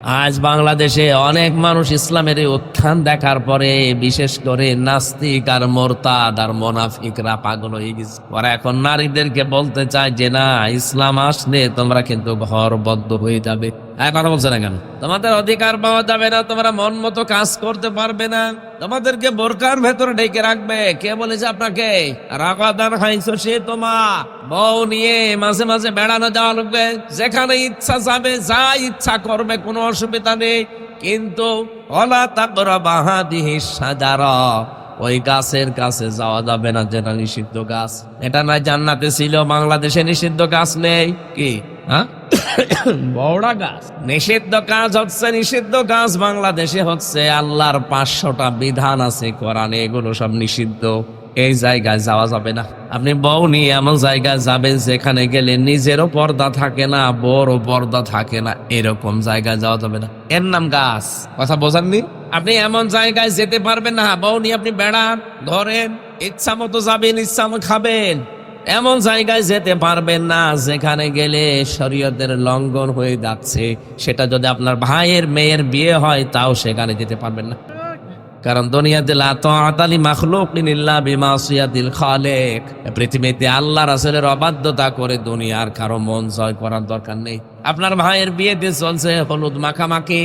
আজ বাংলাদেশে অনেক মানুষ ইসলামের উত্থান দেখার পরে বিশেষ করে নাস্তিক আর মোরতাদ আর মোনাফিকরা পাগল হয়ে গেছে। ওরা এখন নারীদেরকে বলতে চায় যে, না, ইসলাম আসলে তোমরা কিন্তু ঘর বদ্ধ হয়ে যাবে। হ্যাঁ কথা বলছে না কেন? তোমাদের অধিকার পাওয়া যাবে না, তোমরা মন মতো কাজ করতে পারবে না। তোমাদেরকে বোরকার ভেতরে ডেকে রাখবে। কে বলেছে আপনাকে? রাগাদান খাইছো সে তোমা। বউ নিয়ে মাঝে মাঝে বেড়ানো যাওয়া লাগবে যেখানে ইচ্ছা যাবে, যা ইচ্ছা করবে, কোনো অসুবিধা নেই। কিন্তু অলা তাকরা বাহাদিহি সাজারা। ওই গাছের কাছে যাওয়া যাবে না যেটা নিষিদ্ধ গাছ। এটা না জান্নাতে ছিল, বাংলাদেশে নিষিদ্ধ গাছ নেই। কি? হ্যাঁ? বড়া গাছ। নিষিদ্ধ কাজ হচ্ছে, নিষিদ্ধ গাছ বাংলাদেশে হচ্ছে। আল্লাহর পাঁচশোটা বিধান আছে, কোরআনে এগুলো সব নিষিদ্ধ। এই জায়গায় যাওয়া যাবে না। আপনি বউ নিয়ে এমন জায়গায় যাবেন যেখানে গেলে নিজেরও পর্দা থাকে না বড় পর্দা থাকে না। এরকম জায়গায় যাওয়া যাবে না। এর নাম গাছ। কথা বোঝাননি? আপনি এমন জায়গায় যেতে পারবেন না। বউ নিয়ে আপনি বেড়ান, ধরেন ইচ্ছা মতো যাবেন ইচ্ছা মতো খাবেন। এমন জায়গায় যেতে পারবেন না, যেখানে গেলে শরীয়তের লঙ্ঘন হয়ে যাচ্ছে। সেটা যদি আপনার ভাইয়ের মেয়ের বিয়ে হয়, তাও সেখানে যেতে পারবেন না। কারণ দুনিয়াতে লা তাআতালি মাখলুকিন ইল্লা বিমাসিয়াতিল খালিক। পৃথিবীতে আল্লাহ রাসূলের অবাধ্যতা করে দুনিয়ার কারও মন জয় করার দরকার নেই। আপনার ভাইয়ের বিয়েতে চলছে হলুদ মাখামাখি।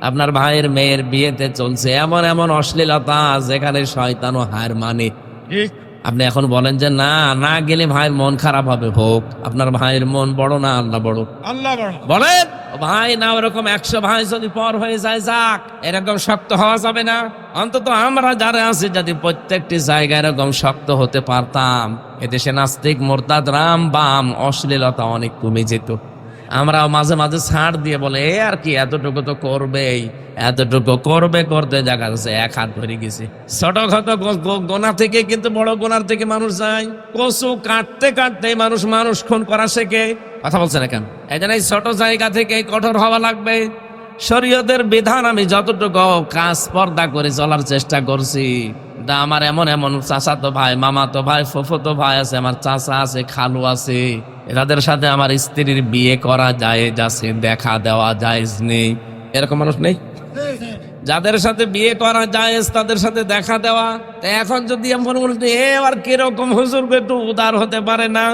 আপনার ভাইয়ের মেয়ের বিয়েতে চলছে এমন এমন অশ্লীলতা, যেখানে শয়তানও হার মানে। আপনি এখন বলেন যে না না গেলে ভাইয়ের মন খারাপ হবে হোক আপনার ভাইয়ের মন বড় না আল্লাহ বড়? আল্লাহ বলেন ভাই না ওরকম একশো ভাই যদি পর হয়ে যায় যাক এরকম শক্ত হওয়া যাবে না। অন্তত আমরা যারা আছি যদি প্রত্যেকটি জায়গায় এরকম শক্ত হতে পারতাম এদেশে নাস্তিক মোরতাদ রাম বাম অশ্লীলতা অনেক কমে যেত। আমরা মাঝে মাঝে ছাড় দিয়ে বলে, এ আর কি, এতটুকু তো করবেই। এতটুকু করবে, করতে দেখা যাচ্ছে, এক হাত ধরে গেছে। ছোটখাটো গোনা থেকে কিন্তু বড় গোনার থেকে মানুষ যায়। কচু কাটতে কাটতে মানুষ মানুষ খুন করা শেখে। কথা বলছে না কেন? এই জন্য ছোট জায়গা থেকে কঠোর হওয়া লাগবে। শরীয়তের বিধান আমি যতটুকু কাজ পর্দা করে চলার চেষ্টা করছি। তা আমার এমন এমন চাচাতো ভাই মামাতো ভাই ফুফতো ভাই আছে, আমার চাচা আছে, খালু আছে। এদের সাথে আমার স্ত্রীর বিয়ে করা যায় আছে দেখা দেওয়া যায় নেই। এরকম মানুষ নেই? যাদের সাথে বিয়ে করা যায়, তাদের সাথে দেখা দেওয়া। তা এখন যদি এমন বলতে এ আর কীরকম হুজুর একটু উদার হতে পারে না?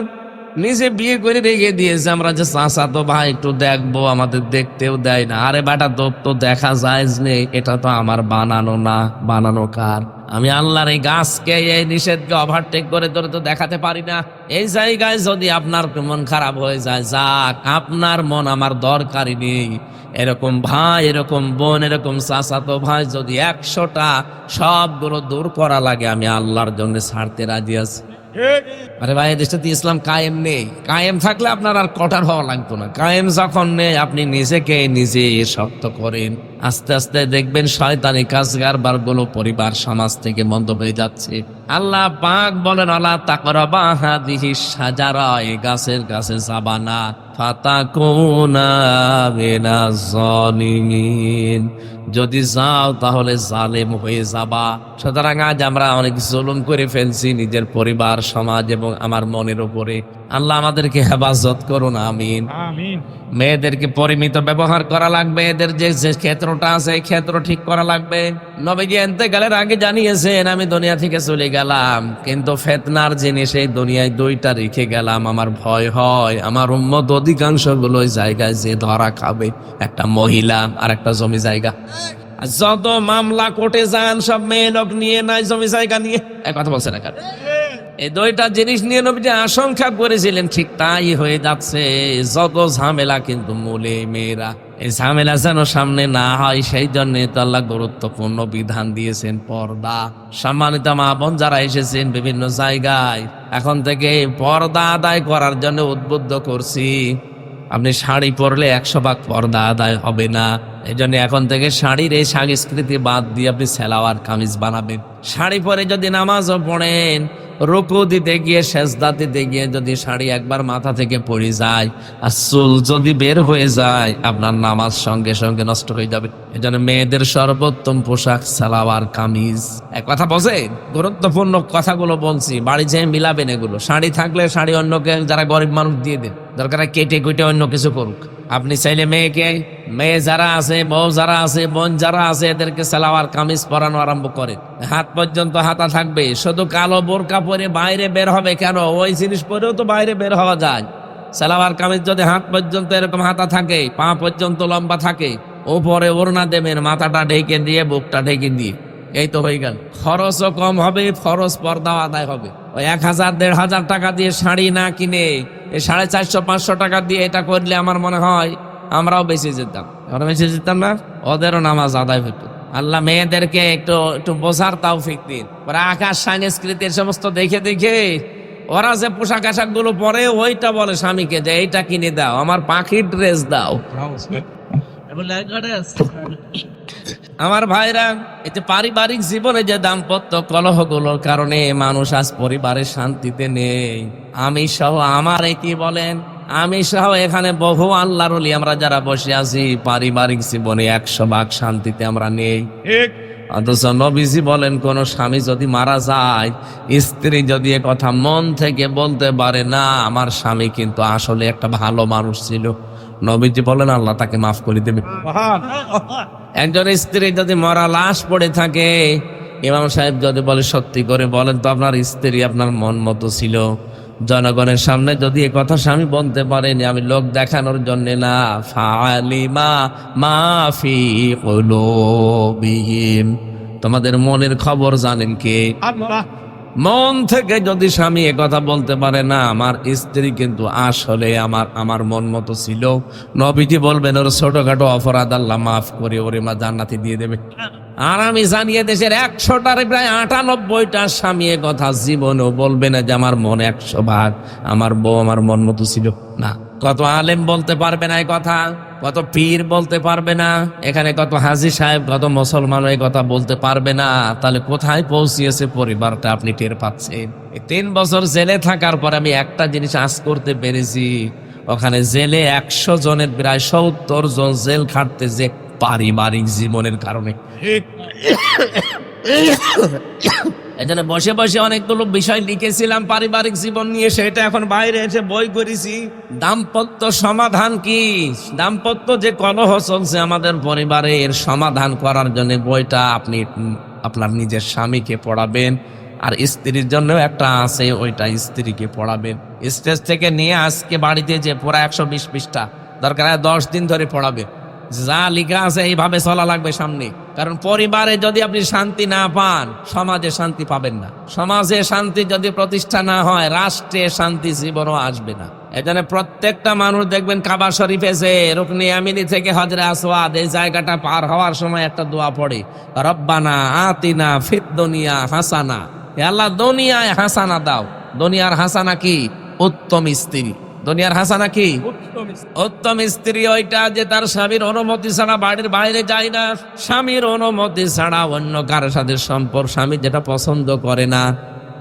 নিজে বিয়ে করে রেখে দিয়েছে। আমরা যে চাষা তো ভাই, একটু দেখব, আমাদের দেখতেও দেয় না। আরে বেটা, তোর তো দেখা যায় নেই। এটা তো আমার বানানো না। বানানো কার? আমি আল্লাহর এই গাছকে, এই নিষেধকে ওভারটেক করে ধরে তো দেখাতে পারি না। এই জায়গায় যদি আপনার মন খারাপ হয়ে যায়, যাক, আপনার মন আমার দরকারই নেই। এরকম ভাই, এরকম বোন, এরকম চাচাতো ভাই, যদি একশোটা সবগুলো দূর করা লাগে, আমি আল্লাহর জন্য ছাড়তে রাজি আছি। আরে ভাই দেশে তো ইসলাম কায়েম নেই। কায়েম থাকলে আপনার আর কটার হওয়া লাগতো না। কায়েম যখন নেই, আপনি নিজেকে নিজে শক্ত করেন। আস্তে আস্তে দেখবেন শয়তানি কাজগারগুলো পরিবার, সমাজ থেকে বন্ধ হয়ে যাচ্ছে। আল্লাহ পাক বলেন আল্লাহ তাকর বাহাদিহি এই গাছের কাছে সাবানা ফাতা কোনা জালিমিন যদি যাও তাহলে জালেম হয়ে যাবা। সুতরাং আজ আমরা অনেক জুলুম করে ফেলছি নিজের পরিবার, সমাজ এবং আমার মনের উপরে। আল্লাহ আমাদেরকে হেফাজত করুন আমিন। মেয়েদেরকে পরিমিত ব্যবহার করা লাগবে এদের যে যে ক্ষেত্রটা আছে এই ক্ষেত্র ঠিক করা লাগবে। নবীজি এনতে গেলের আগে জানিয়েছেন আমি দুনিয়া থেকে চলে গেলাম কিন্তু ফেতনার জিনিস এই দুনিয়ায় দুইটা রেখে গেলাম। আমার ভয় হয় আমার উম্মত অধিকাংশগুলো ওই জায়গায় যে ধরা খাবে একটা মহিলা আর একটা জমি জায়গা। যত মামলা কোর্টে যান সব মেয়ে লোক নিয়ে নাই জমি জায়গা নিয়ে। এক কথা বলছে না এই দুইটা জিনিস নিয়ে নবীজি আশঙ্কা করেছিলেন, ঠিক তাই হয়ে যাচ্ছে। যত ঝামেলা কিন্তু মূলে মেয়েরা। এই ঝামেলা যেন সামনে না হয়, সেই জন্য তো আল্লাহ গুরুত্বপূর্ণ বিধান দিয়েছেন, পর্দা। সম্মানিত মা বোন যারা এসেছেন বিভিন্ন জায়গায়, এখন থেকে পর্দা আদায় করার জন্য উদ্বুদ্ধ করছি। আপনি শাড়ি পরলে একশো ভাগ পর্দা আদায় হবে না। এই জন্য এখন থেকে শাড়ির এই সংস্কৃতি বাদ দিয়ে আপনি সেলাওয়ার কামিজ বানাবেন। শাড়ি পরে যদি নামাজও পড়েন রুকু দিতে গিয়ে, সেজদা দিতে গিয়ে যদি শাড়ি একবার মাথা থেকে পড়ে যায় আর চুল যদি বের হয়ে যায়, আপনার নামাজ সঙ্গে সঙ্গে নষ্ট হয়ে যাবে। এই জন্য মেয়েদের সর্বোত্তম পোশাক, সালাওয়ার, কামিজ। এক কথা বসেন গুরুত্বপূর্ণ কথাগুলো বলছি। বাড়ি যেয়ে মিলাবেন এগুলো। শাড়ি থাকলে শাড়ি অন্যকে, যারা গরিব মানুষ দিয়ে দেন, দরকার কেটে কুটে অন্য কিছু করুক। আপনি চাইলে মেয়েকে, মেয়ে যারা আছে, বউ যারা আছে, বোন যারা আছে, এদেরকে সালোয়ার, কামিজ পরানো আরম্ভ করে হাত পর্যন্ত হাতা থাকবে। শুধু কালো বোরকা পরে বাইরে বের হবে কেন? ওই জিনিস পরেও তো বাইরে বের হওয়া যায়। সালোয়ার, কামিজ যদি হাত পর্যন্ত এরকম হাতা থাকে, পা পর্যন্ত লম্বা থাকে, ওপরে ওড়না দেবেন, মাথাটা ঢেকে দিয়ে, বুকটা ঢেকে দিয়ে। এই তো হয়ে গেল। খরচও কম হবে ফরজ পর্দাও আদায় হবে। ওই এক হাজার, দেড় হাজার টাকা দিয়ে শাড়ি না কিনে, এই সাড়ে চারশো, পাঁচশো টাকা দিয়ে এটা করলে আমার মনে হয় আমরাও বেঁচে যেতাম। আমরা বেঁচে যেতাম না, ওদেরও নামাজ আদায় হতো। আল্লাহ মেয়েদেরকে একটু একটু বোঝার তাও দিন। ওরা আকাশ, সংস্কৃতির সমস্ত দেখে দেখে, ওরা যে পোশাক আশাকগুলো পরে ওইটা বলে, স্বামীকে যে এইটা কিনে দাও, আমার পাখির ড্রেস দাও। আমার ভাইরা এতে পারিবারিক জীবনে যে দাম্পত্য কলহগুলোর কারণে মানুষ আজ পরিবারের শান্তিতে নেই। আমি সহ আমার কি বলেন? আমি সহ এখানে বহু আল্লাহর আমরা যারা বসে আছি পারিবারিক জীবনে একশো ভাগ শান্তিতে আমরা নেই। অথচ নবীজি বলেন কোন স্বামী যদি মারা যায় স্ত্রী যদি কথা মন থেকে বলতে পারে না আমার স্বামী কিন্তু আসলে একটা ভালো মানুষ ছিল। নবীজি বলেন আল্লাহ তাকে মাফ করে দেবে। একজন স্ত্রী যদি মরা লাশ পড়ে থাকে ইমাম সাহেব যদি বলে সত্যি করে বলেন তো আপনার স্ত্রী আপনার মন মতো ছিল। জনগণের সামনে যদি এ কথা স্বামী বলতে পারেনি আমি লোক দেখানোর জন্য না ফালিমা মাফি কলুবিহিম। তোমাদের মনের খবর জানেন কে? মন থেকে যদি স্বামী কথা বলতে পারে, না, আমার স্ত্রী কিন্তু আসলে আমার আমার মন মতো ছিল। নবীজি বলবেন, ওর ছোটখাটো অপরাধ, আল্লাহ মাফ করে, ওরে মা জান্নাতি দিয়ে দেবে। আর আমি জানিয়ে দেশের একশোটার প্রায় আটানব্বইটা স্বামী কথা জীবনেও বলবে না যে আমার মন একশো ভাগ, আমার বউ আমার মন মতো ছিল। না। কত আলেম বলতে পারবে না এই কথা, কত পীর বলতে পারবে না, এখানে কত হাজি সাহেব, কত মুসলমান এই কথা বলতে পারবে না, তাহলে কোথায় পৌঁছিয়েছে পরিবারটা আপনি টের পাচ্ছেন? তিন বছর জেলে থাকার পর আমি একটা জিনিস আজ করতে পেরেছি, ওখানে জেলে একশো জনের প্রায় সত্তর জন জেল খাটতে যে পারিবারিক জীবনের কারণে। এখানে বসে বসে অনেকগুলো বিষয় লিখেছিলাম, পারিবারিক জীবন নিয়ে সেটা এখন বাইরে এসে বই করেছি দাম্পত্য সমাধান কি? দাম্পত্য যে কলহ চলছে আমাদের পরিবারে, এর সমাধান করার জন্য বইটা আপনি, আপনার নিজের স্বামীকে পড়াবেন, আর স্ত্রীর জন্য একটা আছে, ওইটা স্ত্রীকে পড়াবেন। স্টেজ থেকে নিয়ে আজকে বাড়িতে যে পুরা একশো বিশ পৃষ্ঠা, দরকার দশ দিন ধরে পড়াবে। যা লেখা আছে এইভাবে চলা লাগবে সামনে। কারণ পরিবারে যদি আপনি শান্তি না পান, সমাজে শান্তি পাবেন না। সমাজে শান্তি যদি প্রতিষ্ঠা না হয়, রাষ্ট্রে শান্তি জীবনও আসবে না। এখানে প্রত্যেকটা মানুষ দেখবেন কাবা শরীফ এসে রুকনি আমিনি থেকে হজরে আসওয়াদ এই জায়গাটা পার হওয়ার সময় একটা দোয়া পড়ে, রব্বানা আতিনা ফিদ দুনিয়া হাসানা। আল্লাহ, দুনিয়ায় হাসানা দাও। দুনিয়ার হাসানা কি? উত্তম স্ত্রী। দুনিয়ার হাসানা কি? উত্তম স্ত্রী। ওইটা যে তার স্বামীর অনুমতি ছাড়া বাড়ির বাইরে যায় না। স্বামীর অনুমতি ছাড়া অন্য কারোর সাথে সম্পর্ক স্বামী যেটা পছন্দ করে না।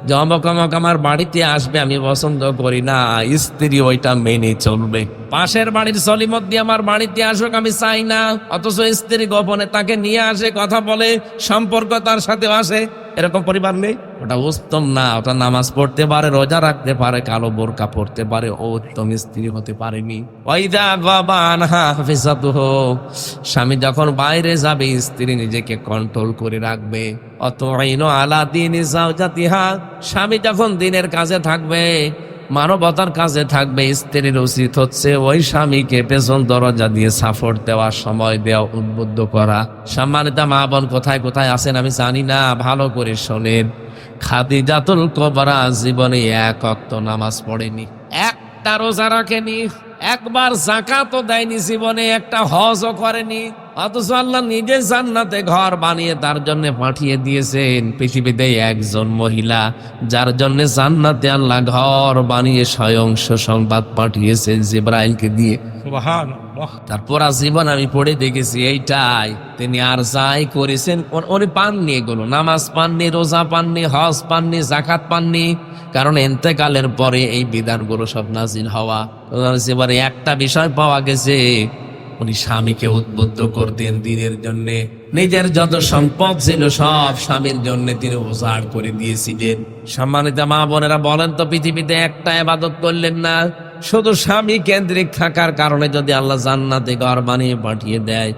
যে অমক অমক আমার বাড়িতে আসবে আমি পছন্দ করি না। স্ত্রী ওইটা মেনে চলবে। পাশের বাড়ির সলিমদ্দি আমার বাড়িতে আসুক আমি চাই না। অথচ স্ত্রী গোপনে তাকে নিয়ে আসে কথা বলে সম্পর্ক তার সাথে আসে। এরকম পরিবার নেই। ওটা উত্তম না, ওটা নামাজ পড়তে পারে, রোজা রাখতে পারে, কালো বোরকা পড়তে পারে, ও উত্তম স্ত্রী হতে পারেনি। স্বামী যখন বাইরে যাবে, স্ত্রী নিজেকে কন্ট্রোল করে রাখবে। অত আলা দিন স্বামী যখন দিনের কাজে থাকবে মানবতার কাজে থাকবে, স্ত্রীর উচিত হচ্ছে ওই স্বামীকে পেছন দরজা দিয়ে সাপোর্ট দেওয়া, সময় দেওয়া, উদ্বুদ্ধ করা। সম্মানিত মা বোন, কোথায় কোথায় আছেন আমি জানি না, ভালো করে শোনেন। খাদিজাতুল কবরা জীবনে এক অক্ত নামাজ পড়েনি, একটা রোজা রাখেনি, একবার জাকাতও দেয়নি জীবনে, একটা হজও করেনি। অথচ আল্লাহ নিজে জান্নাতে ঘর বানিয়ে তার জন্য পাঠিয়ে দিয়েছেন। পৃথিবীতে একজন মহিলা যার জন্য জান্নাতে আল্লাহ ঘর বানিয়ে স্বয়ং সংবাদ পাঠিয়েছেন জিব্রাইলকে দিয়ে। তার পুরা জীবন আমি পড়ে দেখেছি এইটাই। তিনি আর যাই করেছেন উনি- পাননি এগুলো। নামাজ পাননি রোজা পাননি হজ পাননি জাকাত পাননি। কারণ এতেকালের পরে এই বিধানগুলো সব নাজিল হওয়া। জীবনে একটা বিষয় পাওয়া গেছে উনি স্বামীকে উদ্বুদ্ধ করতেন দিনের জন্য। নিজের যত সম্পদ ছিল, সব স্বামীর জন্য তিনি উজাড় করে দিয়েছিলেন। সম্মানিত মা বোনেরা, বলেন তো, পৃথিবীতে একটা আবাদত করলেন না? শুধু স্বামী কেন্দ্রিক থাকার কারণে যদি আল্লাহ জান্নাতে ঘর বানিয়ে পাঠিয়ে দেয়।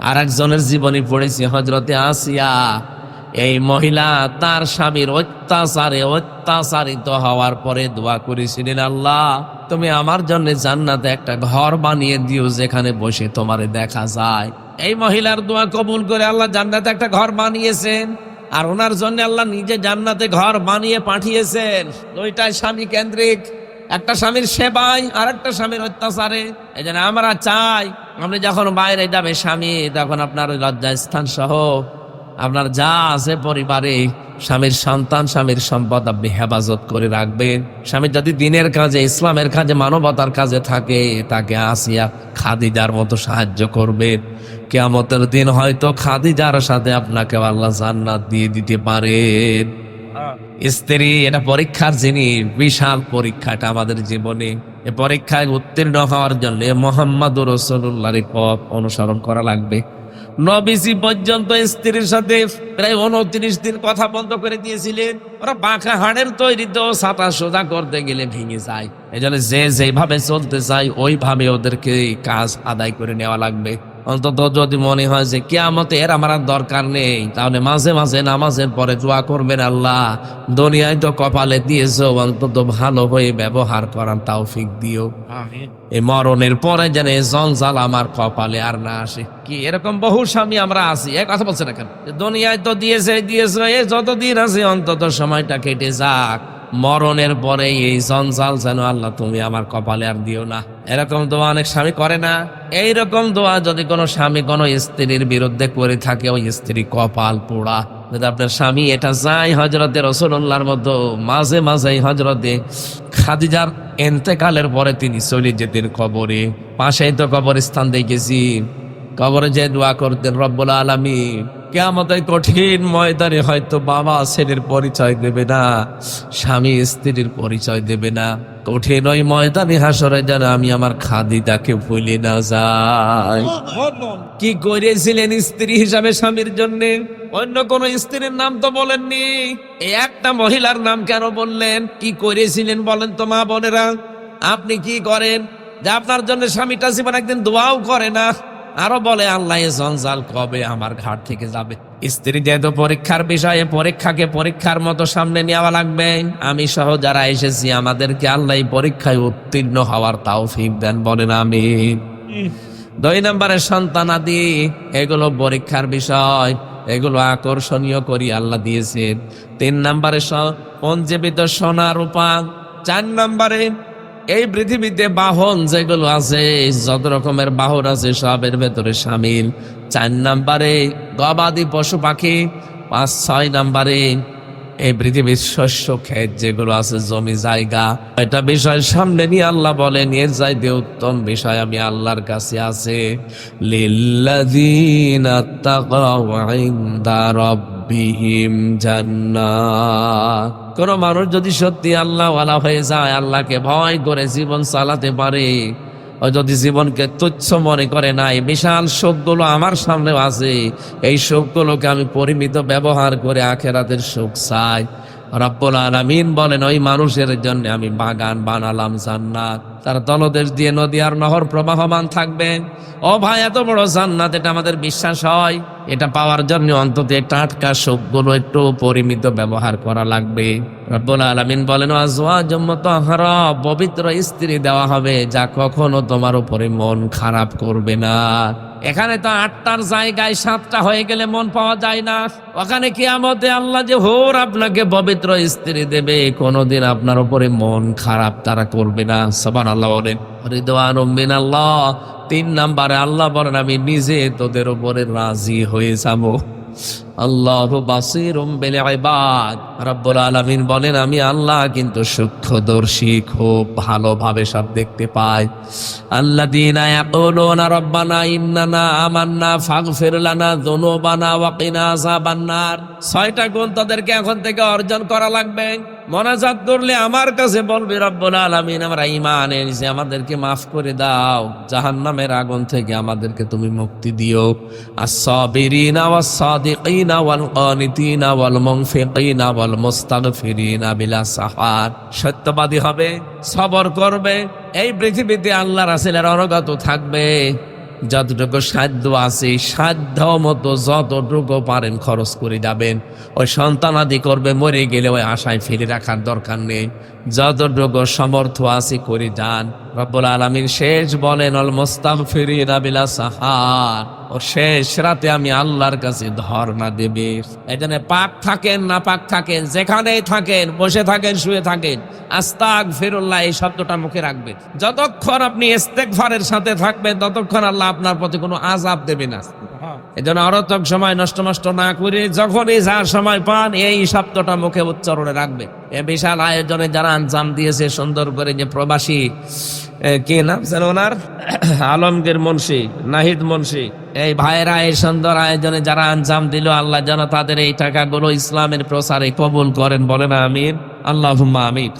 আর একজনের জীবনী পড়েছি হজরতে আসিয়া। এই মহিলা তার স্বামীর অত্যাচারে অত্যাচারিত হওয়ার পরে দোয়া করেছিলেন, আল্লাহ, তুমি আমার জন্য জান্নাতে একটা ঘর বানিয়ে দিও যেখানে বসে তোমারে দেখা যায়। এই মহিলার দোয়া কবুল করে আল্লাহ জান্নাতে একটা ঘর বানিয়েছেন আর ওনার জন্য আল্লাহ নিজে জান্নাতে ঘর বানিয়ে পাঠিয়েছেন। দুইটাই স্বামী কেন্দ্রিক, একটা স্বামীর সেবাই আর একটা স্বামীর অত্যাচারে। এই জন্য আমরা চাই, আপনি যখন বাইরে যাবে স্বামী, তখন আপনার ওই লজ্জাস্থান সহ আপনার যা আছে পরিবারে, স্বামীর সন্তান, স্বামীর সম্পদ আপনি হেফাজত করে রাখবেন। স্বামী যদি দিনের কাজে, ইসলামের কাজে, মানবতার কাজে থাকে, তাকে আসিয়া খাদিজার মতো সাহায্য করবেন। কেয়ামতের দিন হয়তো খাদিজার সাথে আপনাকে আল্লাহ জান্নাত দিয়ে দিতে পারেন। স্ত্রী, এটা পরীক্ষার জিনিস বিশাল পরীক্ষাটা আমাদের জীবনে। এই পরীক্ষায় উত্তীর্ণ হওয়ার জন্য মোহাম্মদ রসুল্লাহর পথ অনুসরণ করা লাগবে। নবিসি পর্যন্ত স্ত্রীর সাথে প্রায় উনত্রিশ দিন কথা বন্ধ করে দিয়েছিলেন। ওরা বাঁকা হাড়ের তৈরি তো সাঁতার সোজা করতে গেলে ভেঙে যায়। এই জন্য যে যেভাবে চলতে চায়, ওইভাবে ওদেরকে কাজ আদায় করে নেওয়া লাগবে। অন্তত যদি মনে হয় যে কেয়ামতে এর আমার আর দরকার নেই তাহলে মাঝে মাঝে নামাজের পরে দোয়া করবেন আল্লাহ। দুনিয়ায় তো কপালে দিয়েছ অন্তত ভালো হয়ে ব্যবহার করার তৌফিক দিও। এই মরণের পরে যেন জঞ্জাল আমার কপালে আর না আসে। কি এরকম বহু স্বামী আমরা আছি এক কথা বলছে না কেন? দুনিয়ায় তো দিয়েছে দিয়েছে যতদিন আছে অন্তত সময়টা কেটে যাক। মরণের পরে এই জঞ্জাল যেন আল্লাহ তুমি আমার কপালে আর দিও না। এরকম দোয়া অনেক স্বামী করে না? এই রকম দোয়া যদি কোনো স্বামী কোনো স্ত্রীর বিরুদ্ধে করে থাকে, ওই স্ত্রী কপাল পোড়া। যদি আপনার স্বামী এটা যায় হজরতে রসুল্লাহর মতো, মাঝে মাঝে হজরতে খাদিজার এন্তেকালের পরে তিনি চলে যেতেন কবরে। পাশেই তো কবরস্থান দেখেছি। কবরে যে দোয়া করতেন রব্বুল আলমী কেমন কঠিন ময়দানে হয়তো বাবা ছেলের পরিচয় দেবে না, স্বামী স্ত্রীর পরিচয় দেবে না। কঠিন ওই ময়দানে হাসরে যেন আমি আমার খাদিদাকে ভুলে না যাই। কি করেছিলেন স্ত্রী হিসাবে স্বামীর জন্য? অন্য কোন স্ত্রীর নাম তো বলেননি। একটা মহিলার নাম কেন বললেন? কি করেছিলেন বলেন তো মা বোনেরা? আপনি কি করেন? যে আপনার জন্য স্বামীটা জীবন একদিন দোয়াও করে না। আরও বলে, আল্লাহ জঞ্জাল কবে আমার ঘাট থেকে যাবে? স্ত্রী যেহেতু পরীক্ষার বিষয়ে পরীক্ষাকে পরীক্ষার মতো সামনে নেওয়া লাগবে, আমি সহ যারা এসেছি, আমাদেরকে আল্লাহ পরীক্ষায় উত্তীর্ণ হওয়ার তাও ফিক দেন, বলেন আমি দুই নম্বরের সন্তানাদি এগুলো পরীক্ষার বিষয়, এগুলো আকর্ষণীয় করি আল্লাহ দিয়েছেন। তিন নম্বরে পঞ্জীবিত সোনা রূপা। চার নম্বরে এই পৃথিবীতে বাহন যেগুলো আছে, যত রকমের বাহন আছে, সবের ভেতরে সামিল। চার নাম্বারে গবাদি পশু পাখি, পাঁচ, ছয় নাম্বারে এই পৃথিবীর শস্য ক্ষেত যেগুলো আছে, জমি, জায়গা। এটা বিষয় সামনে নিয়ে আল্লাহ বলেন, এর চাইতে উত্তম বিষয় আমি আল্লাহর কাছে আছে। ইনদা রাব্বিহিম জান্নাত। কোন মানুষ যদি সত্যি আল্লাহ ওয়ালা হয়ে যায়, আল্লাহকে ভয় করে জীবন চালাতে পারে। ও যদি জীবনকে তুচ্ছ মনে করে নাই, বিশাল শোকগুলো আমার সামনেও আছে। এই শোকগুলোকে আমি পরিমিত ব্যবহার করে আখেরাতের শোক চাই। রব্বুল আলামিন বলেন, ওই মানুষের জন্য আমি বাগান বানালাম জান্নাত। তার তলদেশ দিয়ে নদী আর নহর প্রবাহমান থাকবে। ও ভাই, এত বড় জান্নাত, এটা আমাদের বিশ্বাস হয়। এটা পাওয়ার জন্য অন্তত টাটকা শোকগুলো একটু পরিমিত ব্যবহার করা লাগবে। রব্বুল আলামিন বলেন পবিত্র স্ত্রী দেওয়া হবে, যা কখনো তোমার উপরে মন খারাপ করবে না। এখানে তো আটটার জায়গায় সাতটা হয়ে গেলে মন পাওয়া যায় না। ওখানে কি আমতে আল্লাহ যে হোর আপনাকে পবিত্র স্ত্রী দেবে, কোনোদিন আপনার উপরে মন খারাপ তারা করবে না। সবার আল্লাহ বলেন হরিদান আল্লাহ তিন নাম্বারে আল্লাহ বলেন, আমি নিজে তোদের উপরে রাজি হয়ে যাব। আল্লাহ বাসির ইবাদ। রব্বুল আলমিন বলেন, আমি আল্লাহ কিন্তু সূক্ষ্মদর্শী, খুব ভালোভাবে সব দেখতে পাই। আল্লাহ ইয়াকুলুনা রব্বানা ইন্নানা আমান্না ফাগফির ফেরলানা যুনুবানা ওয়াকিনা আযাবান্নার। ছয়টা গুণ তাদেরকে এখন থেকে অর্জন করা লাগবে। মনাজাত করলে আমার কাছে বলবে, রব্বুল আলামিন, আমরা ইমান এনেছি, আমাদেরকে মাফ করে দাও। জাহান্নামের আগুন থেকে আমাদেরকে তুমি মুক্তি দিও। আস-সাবিরিনা ওয়াস-সাদিকিনা ওয়াল কানিতিনা ওয়াল মুনফিকিনা ওয়াল মুস্তাগফিরিনা বিলা সাহার। সত্যবাদী হবে, সবর করবে। এই পৃথিবীতে আল্লাহ রাসূলের অনুগত থাকবে। যতটুকু সাধ্য আছে, সাধ্য মতো যতটুকু পারেন খরচ করে যাবেন। ওই সন্তান আদি করবে, মরে গেলে ওই আশায় ফিরে রাখার দরকার নেই। যতটুকু সমর্থ আছে করে যান রব্বুল আলমিন শেষ বলেন অল মোস্তাক ফিরিয়ে বিলা সাহার। ও শেষ রাতে আমি আল্লাহর কাছে ধর্ণা দেবে। এখানে পাক থাকেন, না পাক থাকেন, যেখানেই থাকেন, বসে থাকেন, শুয়ে থাকেন আস্তাক ফিরুল্লাহ এই শব্দটা মুখে রাখবেন যতক্ষণ আপনি ইস্তেকফারের সাথে থাকবেন, ততক্ষণ আল্লাহ আপনার প্রতি কোনো আজাব দেবে না। এই জন্য অরতক সময় নষ্ট নষ্ট না করে যখনই যার সময় পান, এই শব্দটা মুখে উচ্চারণে রাখবে। এ বিশাল আয়োজনে যারা আঞ্জাম দিয়েছে, সুন্দর করে যে প্রবাসী কি নাম যেন ওনার আলমগীর মুন্সি, নাহিদ মুন্সি, এই ভাইরা এই সুন্দর আয়োজনে যারা আঞ্জাম দিল, আল্লাহ যেন তাদের এই টাকাগুলো ইসলামের প্রসারে কবুল করেন, বলেন আমিন। আল্লাহ আমিন।